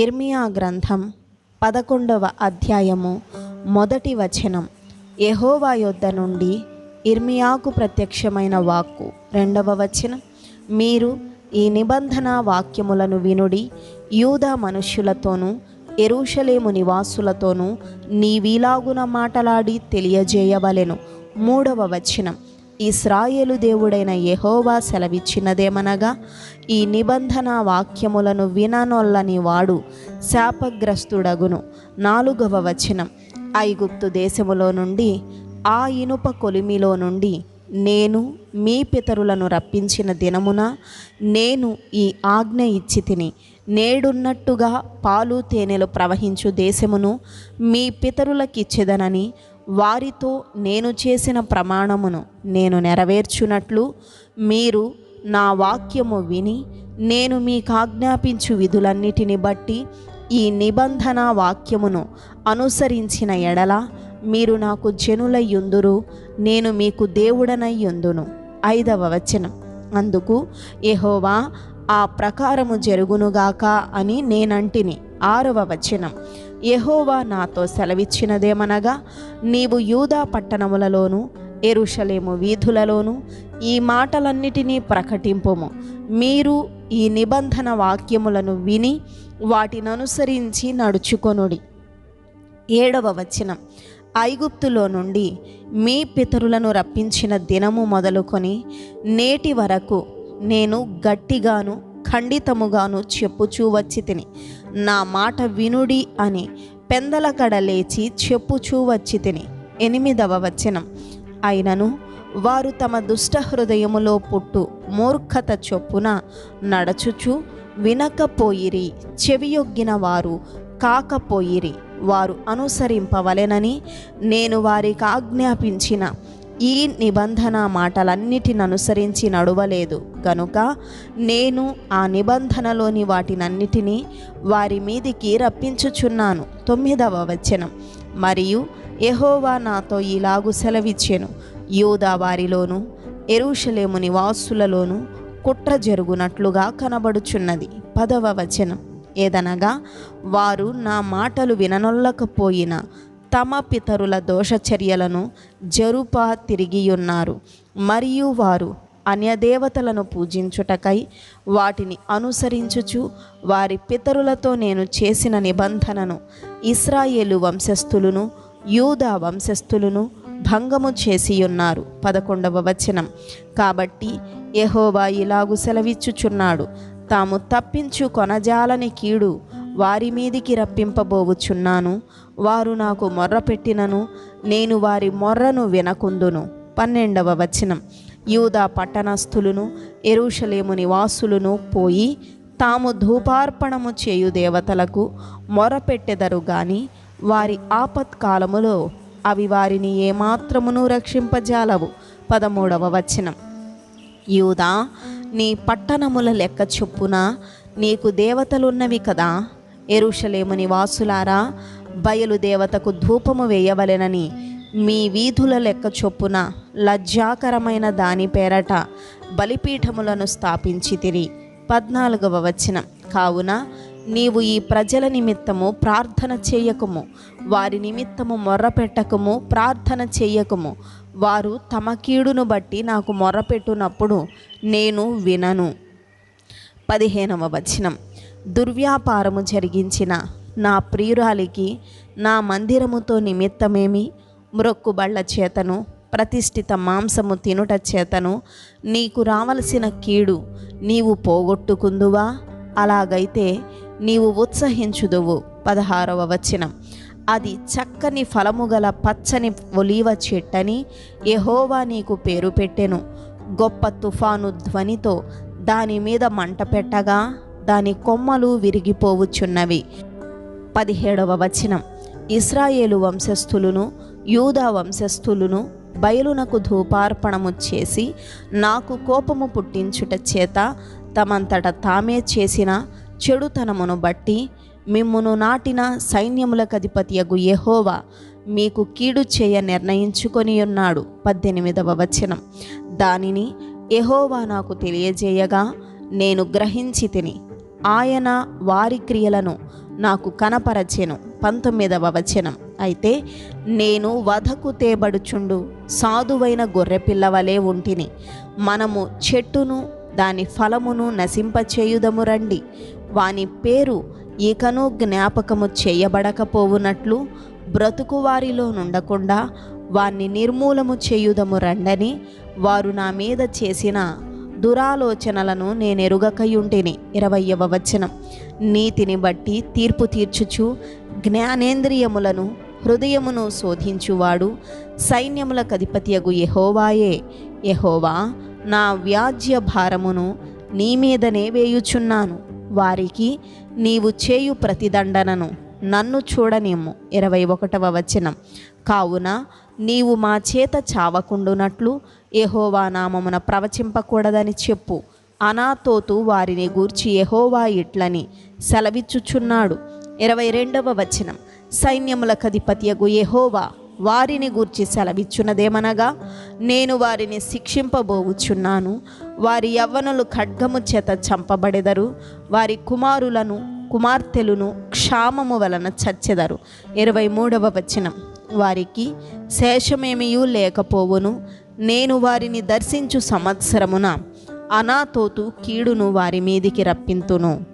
ఇర్మియా గ్రంథం పదకొండవ అధ్యాయము మొదటి వచనం. యెహోవా యొద్ద నుండి ఇర్మియాకు ప్రత్యక్షమైన వాక్కు. రెండవ వచనం. మీరు ఈ నిబంధన వాక్యములను వినుడి యూదా మనుష్యులతోనూ ఎరుషలేము నివాసులతోనూ నీవీలాగున మాటలాడి తెలియజేయవలెను. మూడవ వచనం. ఇస్రాయేలు దేవుడైన యహోవా సెలవిచ్చినదేమనగా ఈ నిబంధన వాక్యములను విననొల్లని వాడు శాపగ్రస్తుడగును. నాలుగవ వచనం. ఐగుప్తు దేశములో నుండి ఆ ఇనుప కొలిమిలో నుండి నేను మీ పితరులను రప్పించిన దినమున నేను ఈ ఆజ్ఞ ఇచ్చి తిని నేడున్నట్టుగా పాలు తేనెలు ప్రవహించు దేశమును మీ పితరులకిచ్చేదనని వారితో నేను చేసిన ప్రమాణమును నేను నెరవేర్చునట్లు మీరు నా వాక్యము విని నేను మీకు ఆజ్ఞాపించు విధులన్నిటిని బట్టి ఈ నిబంధన వాక్యమును అనుసరించిన ఎడల మీరు నాకు జనులయ్యుందురు నేను మీకు దేవుడనయ్యుందును. ఐదవ వచనం. అందుకు ఎహోవా ఆ ప్రకారము జరుగునుగాక అని నేనంటిని. ఆరవ వచనం. యహోవా నాతో సెలవిచ్చినదేమనగా నీవు యూదా పట్టణములలోను ఎరుషలేము వీధులలోను ఈ మాటలన్నిటినీ ప్రకటింపుము. మీరు ఈ నిబంధన వాక్యములను విని వాటిని అనుసరించి నడుచుకొనుడి. ఏడవ వచనం. ఐగుప్తులో నుండి మీ పితరులను రప్పించిన దినము మొదలుకొని నేటి వరకు నేను గట్టిగాను ఖండితముగాను చెప్పుచూ వచ్చి తిని. నా మాట వినుడి అని పెందలకడ లేచి చెప్పుచూ వచ్చి తిని. ఎనిమిదవ వచనం. అయినను వారు తమ దుష్ట హృదయములో పుట్టు మూర్ఖత చొప్పున నడచుచు వినకపోయిరి చెవియొగ్గిన వారు కాకపోయిరి వారు అనుసరింపవలెనని నేను వారికి ఆజ్ఞాపించిన. ఈ నిబంధన మాటలన్నిటిని అనుసరించి నడవలేదు. గనుక నేను ఆ నిబంధనలోని వాటినన్నిటినీ వారి మీదికి రప్పించుచున్నాను. తొమ్మిదవ వచనం. మరియు ఎహోవా నాతో ఇలాగు సెలవిచ్చెను. యూదా వారిలోను ఎరుషలేము నివాసులలోను కుట్ర జరుగునట్లుగా కనబడుచున్నది. పదవ వచనం. ఏదనగా వారు నా మాటలు విననొల్లకపోయినా తమ పితరుల దోషచర్యలను జరుపా తిరిగియున్నారు. మరియు వారు అన్యదేవతలను పూజించుటకై వాటిని అనుసరించుచు వారి పితరులతో నేను చేసిన నిబంధనను ఇస్రాయేలు వంశస్థులను యూదా వంశస్థులను భంగము చేసియున్నారు. పదకొండవ వచనం. కాబట్టి యహోవా ఇలాగు సెలవిచ్చుచున్నాడు. తాము తప్పించు కొనజాలని కీడు వారి మీదికి రప్పింపబోవుచున్నాను. వారు నాకు మొర్రపెట్టినను నేను వారి మొర్రను వినకుందును. పన్నెండవ వచనం. యూదా పట్టణస్థులను ఎరుషలేము నివాసులను పోయి తాము ధూపార్పణము చేయు దేవతలకు మొరపెట్టెదరు గాని వారి ఆపత్కాలములో అవి వారిని ఏమాత్రమును రక్షింపజాలవు. పదమూడవ వచనం. యూదా నీ పట్టణముల లెక్క చొప్పున నీకు దేవతలున్నవి కదా ఎరుషలేము నివాసులారా బయలు దేవతకు ధూపము వేయవలెనని మీ వీధుల లెక్క చొప్పున లజ్జాకరమైన దాని పేరట బలిపీఠములను స్థాపించి తిరి. పద్నాలుగవ వచనం. కావున నీవు ఈ ప్రజల నిమిత్తము ప్రార్థన చేయకము. వారి నిమిత్తము మొర్రపెట్టకము ప్రార్థన చేయకము. వారు తమ కీడును బట్టి నాకు మొర్రపెట్టునప్పుడు నేను వినను. పదిహేనవ వచనం. దుర్వ్యాపారము జరిగించిన నా ప్రియురాలికి నా మందిరముతో నిమిత్తమేమి? మ్రొక్కుబళ్ళ చేతను ప్రతిష్ఠిత మాంసము తినుట చేతను నీకు రావలసిన కీడు నీవు పోగొట్టుకుందువా? అలాగైతే నీవు ఉత్సహించుదువు. పదహారవ వచనం. అది చక్కని ఫలము గల పచ్చని ఒలీవ చెట్టని ఎహోవా నీకు పేరు పెట్టెను. గొప్ప తుఫాను ధ్వనితో దాని మీద మంట పెట్టగా దాని కొమ్మలు విరిగిపోవుచున్నవి పదిహేడవ వచనం. ఇస్రాయేలు వంశస్థులను యూదా వంశస్థులను బయలునకు ధూపార్పణము చేసి నాకు కోపము పుట్టించుట చేత తమంతట తామే చేసిన చెడుతనమును బట్టి మిమ్మును నాటిన సైన్యములకధిపతియగు యహోవా మీకు కీడు చేయ నిర్ణయించుకొని ఉన్నాడు. పద్దెనిమిదవ వచనం. దానిని యహోవా నాకు తెలియజేయగా నేను గ్రహించి తిని ఆయన వారి క్రియలను నాకు కనపరచెను. పంతొమ్మిదవ వచనం. అయితే నేను వధకు తేబడుచుండు. సాధువైన గొర్రెపిల్లవలే ఉంటిని. మనము చెట్టును దాని ఫలమును నశింపచేయుదము రండి. వాని పేరు ఇకను జ్ఞాపకము చేయబడకపోవునట్లు బ్రతుకు వారిలో నుండకుండా వాన్ని నిర్మూలము చేయుదము రండని వారు నా మీద చేసిన దురాలోచనలను నేనెరుగకయుంటిని ఇరవయవ వచనం. నీతిని బట్టి తీర్పు తీర్చుచు జ్ఞానేంద్రియములను హృదయమును శోధించువాడు సైన్యముల కధిపతియగు ఎహోవాయే ఎహోవా నా వ్యాజ్య భారమును నీ మీదనే వేయుచున్నాను. వారికి నీవు చేయు ప్రతిదండనను నన్ను చూడనేము ఇరవై ఒకటవ వచనం. కావున నీవు మా చేత చావకుండునట్లు ఎహోవా నామమున ప్రవచింపకూడదని చెప్పు. అనాతోతు వారిని గూర్చి ఎహోవా ఇట్లని సెలవిచ్చుచున్నాడు. ఇరవై రెండవ వచనం. సైన్యముల కధిపతియగు ఎహోవా వారిని గూర్చి సెలవిచ్చున్నదేమనగా నేను వారిని శిక్షింపబోవుచున్నాను. వారి యవ్వనులు ఖడ్గము చేత చంపబడెదరు. వారి కుమారులను కుమార్తెలను క్షామము వలన చచ్చెదరు. ఇరవై మూడవ వచనం. వారికి శేషమేమియూ లేకపోవును. నేను వారిని దర్శించు సంవత్సరమున అనాతోతు కీడును వారి మీదికి రప్పింతును.